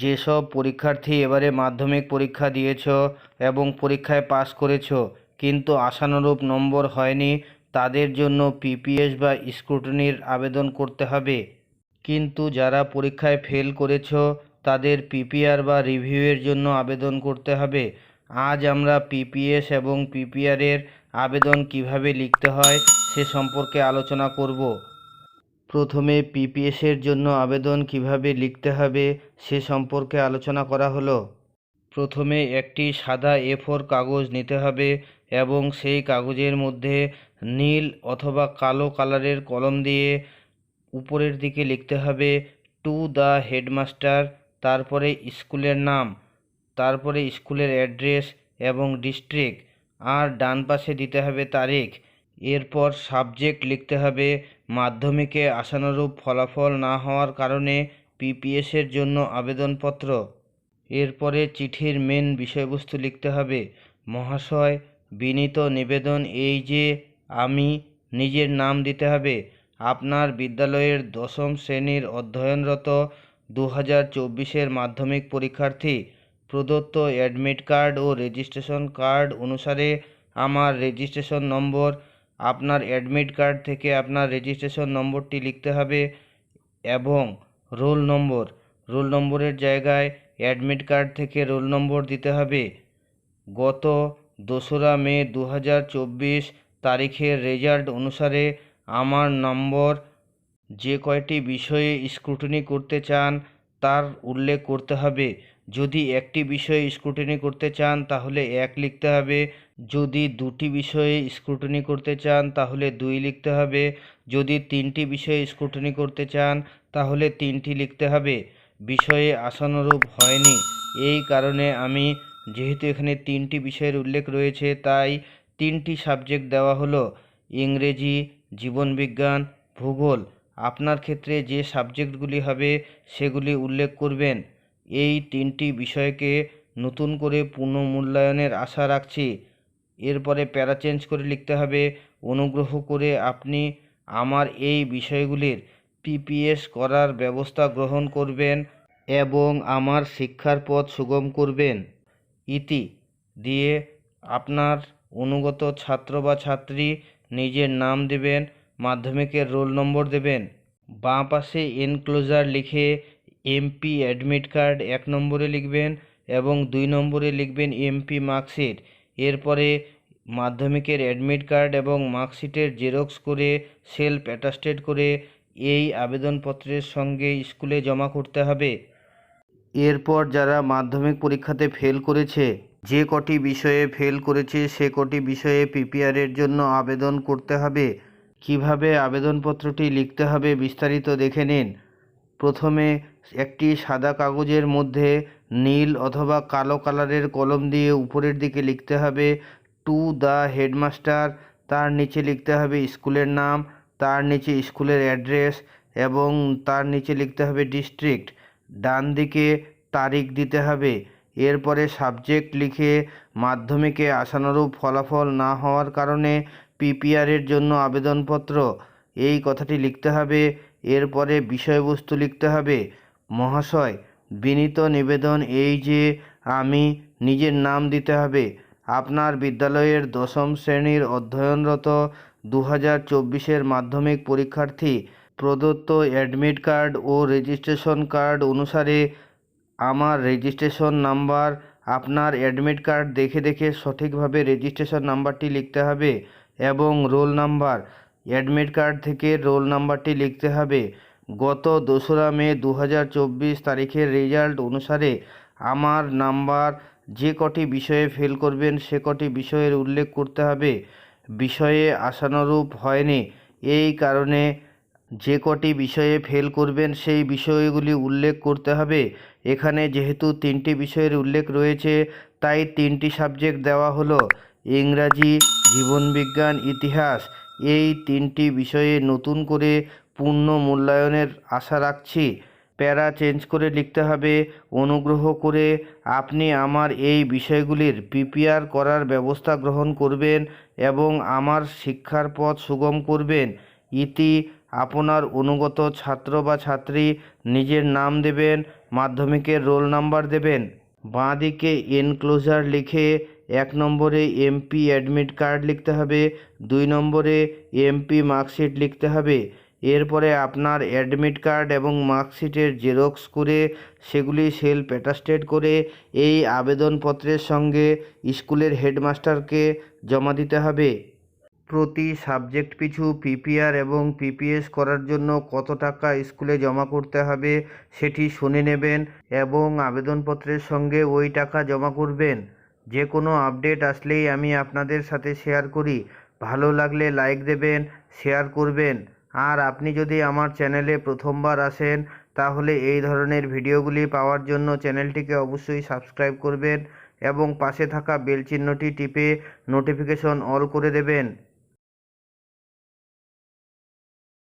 যেসব পরীক্ষার্থী এবারে মাধ্যমিক পরীক্ষা দিয়েছ এবং পরীক্ষায় পাস করেছ, কিন্তু আশানুরূপ নম্বর হয়নি, তাদের জন্য পিপিএস বা স্ক্রুটনির আবেদন করতে হবে। কিন্তু যারা পরীক্ষায় ফেল করেছ, তাদের পিপিআর বা রিভিউয়ের জন্য আবেদন করতে হবে। আজ আমরা পিপিএস এবং পিপিআরের আবেদন কীভাবে লিখতে হয়, সে সম্পর্কে আলোচনা করব। প্রথমে পিপিএসের জন্য আবেদন কীভাবে লিখতে হবে সে সম্পর্কে আলোচনা করা হলো। প্রথমে একটি সাদা এ ফোর কাগজ নিতে হবে এবং সেই কাগজের মধ্যে নীল অথবা কালো কালারের কলম দিয়ে উপরের দিকে লিখতে হবে টু দ্য হেডমাস্টার, তারপরে স্কুলের নাম, তারপরে স্কুলের অ্যাড্রেস এবং ডিস্ট্রিক্ট, আর ডান পাশে দিতে হবে তারিখ। এরপর সাবজেক্ট লিখতে হবে মাধ্যমিকে আশানুরূপ ফলাফল না হওয়ার কারণে পিপিএসের জন্য আবেদনপত্র। এরপরে চিঠির মেন বিষয়বস্তু লিখতে হবে। মহাশয়, বিনীত নিবেদন এই যে, আমি নিজের নাম দিতে হবে। আপনার বিদ্যালয়ের দশম শ্রেণির অধ্যয়নরত দু হাজার চব্বিশের মাধ্যমিক পরীক্ষার্থী, প্রদত্ত অ্যাডমিট কার্ড ও রেজিস্ট্রেশন কার্ড অনুসারে আমার রেজিস্ট্রেশন নম্বর আপনার অ্যাডমিট কার্ড থেকে আপনার রেজিস্ট্রেশন নম্বরটি লিখতে হবে এবং রোল নম্বর। রোল নম্বরের জায়গায় অ্যাডমিট কার্ড থেকে রোল নম্বর দিতে হবে। গত দোসরা মে দু হাজার চব্বিশ তারিখের রেজাল্ট অনুসারে আমার নম্বর যে কয়টি বিষয়ে স্ক্রুটিনি করতে চান তার উল্লেখ করতে হবে। যদি একটি বিষয়ে স্ক্রুটিনি করতে চান, তাহলে এক লিখতে হবে। যদি দুটি বিষয়ে স্ক্রুটিনি করতে চান, তাহলে দুই লিখতে হবে। যদি তিনটি বিষয়ে স্ক্রুটিনি করতে চান, তাহলে তিনটি লিখতে হবে। বিষয়ে আশানুরূপ হয়নি। এই কারণে আমি, যেহেতু এখানে তিনটি বিষয়ের উল্লেখ রয়েছে, তাই তিনটি সাবজেক্ট দেওয়া হলো। ইংরেজি, জীবনবিজ্ঞান, ভূগোল। আপনার ক্ষেত্রে যে সাবজেক্টগুলি হবে, সেগুলি উল্লেখ করবেন। এই তিনটি বিষয়কে নতুন করে পুনঃমূল্যায়নের আশা রাখছি। এরপরে প্যারা চেঞ্জ করে লিখতে হবে, অনুগ্রহ করে আপনি আমার এই বিষয়গুলির পিপিএস করার ব্যবস্থা গ্রহণ করবেন এবং আমার শিক্ষার পথ সুগম করবেন। ইতি দিয়ে আপনার অনুগত ছাত্র বা ছাত্রী নিজের নাম দেবেন, মাধ্যমিকের রোল নম্বর দেবেন। বাঁ পাশে এনক্লোজার লিখে এমপি অ্যাডমিট কার্ড এক নম্বরে লিখবেন এবং দুই নম্বরে লিখবেন এমপি মার্কশিট। এরপরে মাধ্যমিকের অ্যাডমিট কার্ড এবং মার্কশিটের জেরক্স করে সেলফ অ্যাটাস্টেড করে এই আবেদনপত্রের সঙ্গে স্কুলে জমা করতে হবে। এরপর যারা মাধ্যমিক পরীক্ষাতে ফেল করেছে, যে কটি বিষয়ে ফেল করেছে, সে কটি বিষয়ে পিপিআরের জন্য আবেদন করতে হবে। কীভাবে আবেদনপত্রটি লিখতে হবে বিস্তারিত দেখে নিন। প্রথমে একটি সাদা কাগজের মধ্যে নীল অথবা কালো কালারের কলম দিয়ে উপরের দিকে লিখতে হবে, টু দ্য হেডমাস্টার তার নিচে লিখতে হবে স্কুলের নাম, তার নিচে স্কুলের অ্যাড্রেস এবং তার নিচে লিখতে হবে ডিস্ট্রিক্ট। ডান দিকে তারিখ দিতে হবে, এরপরে সাবজেক্ট লিখে মাধ্যমিকে আশানুরূপ ফলাফল না হওয়ার কারণে পিপিআরের জন্য আবেদনপত্র। এই কথাটি লিখতে হবে এরপরে বিষয়বস্তু লিখতে হবে। মহাশয়, বিনীত নিবেদন এই যে আমি নিজের নাম দিতে হবে। আপনার বিদ্যালয়ের দশম শ্রেণির অধ্যয়নরত দু হাজার চব্বিশের মাধ্যমিক পরীক্ষার্থী প্রদত্ত অ্যাডমিট কার্ড ও রেজিস্ট্রেশন কার্ড অনুসারে আমার রেজিস্ট্রেশন নাম্বার, আপনার অ্যাডমিট কার্ড দেখে দেখে সঠিকভাবে রেজিস্ট্রেশন নাম্বারটি লিখতে হবে এবং রোল নাম্বার অ্যাডমিট কার্ড থেকে রোল নাম্বারটি লিখতে হবে। গত দোসরা মে দু হাজার চব্বিশ তারিখের রেজাল্ট অনুসারে আমার নাম্বার যে কটি বিষয়ে ফেল করবেন সে কটি বিষয়ের উল্লেখ করতে হবে। বিষয়ে আশানুরূপ হয়নি। এই কারণে যে কটি বিষয়ে ফেল করবেন সেই বিষয়গুলি উল্লেখ করতে হবে। এখানে যেহেতু তিনটি বিষয়ের উল্লেখ রয়েছে, তাই তিনটি সাবজেক্ট দেওয়া হলো। ইংরাজি, জীবনবিজ্ঞান, ইতিহাস। এই তিনটি বিষয়ে নতুন করে পূর্ণ মূল্যায়নের আশা রাখছি। প্যারা চেঞ্জ করে লিখতে হবে, অনুগ্রহ করে আপনি আমার এই বিষয়গুলির পিপিআর করার ব্যবস্থা গ্রহণ করবেন এবং আমার শিক্ষার পথ সুগম করবেন। ইতি আপনার অনুগত ছাত্র বা ছাত্রী নিজের নাম দেবেন, মাধ্যমিকের রোল নাম্বার দেবেন। বাঁ দিকে এনক্লোজার লিখে এক নম্বরে এমপি অ্যাডমিট কার্ড লিখতে হবে, দুই নম্বরে এমপি মার্কশিট লিখতে হবে। এরপরে আপনার অ্যাডমিট কার্ড এবং মার্কশিটের জেরক্স করে সেগুলি সেলফ অ্যাটাস্টেড করে এই আবেদনপত্রের সঙ্গে স্কুলের হেডমাস্টারকে জমা দিতে হবে। প্রতি সাবজেক্ট পিছু পিপিআর এবং পিপিএস করার জন্য কত টাকা স্কুলে জমা করতে হবে সেটি শুনে নেবেন এবং আবেদনপত্রের সঙ্গে ওই টাকা জমা করবেন। যে কোনো আপডেট আসলেই আমি আপনাদের সাথে শেয়ার করি। ভালো লাগলে লাইক দেবেন, শেয়ার করবেন। আর আপনি যদি আমার চ্যানেলে প্রথমবার আসেন, তাহলে এই ধরনের ভিডিওগুলি পাওয়ার জন্য চ্যানেলটিকে অবশ্যই সাবস্ক্রাইব করবেন এবং পাশে থাকা বেল চিহ্নটি টিপে নোটিফিকেশন অল করে দেবেন।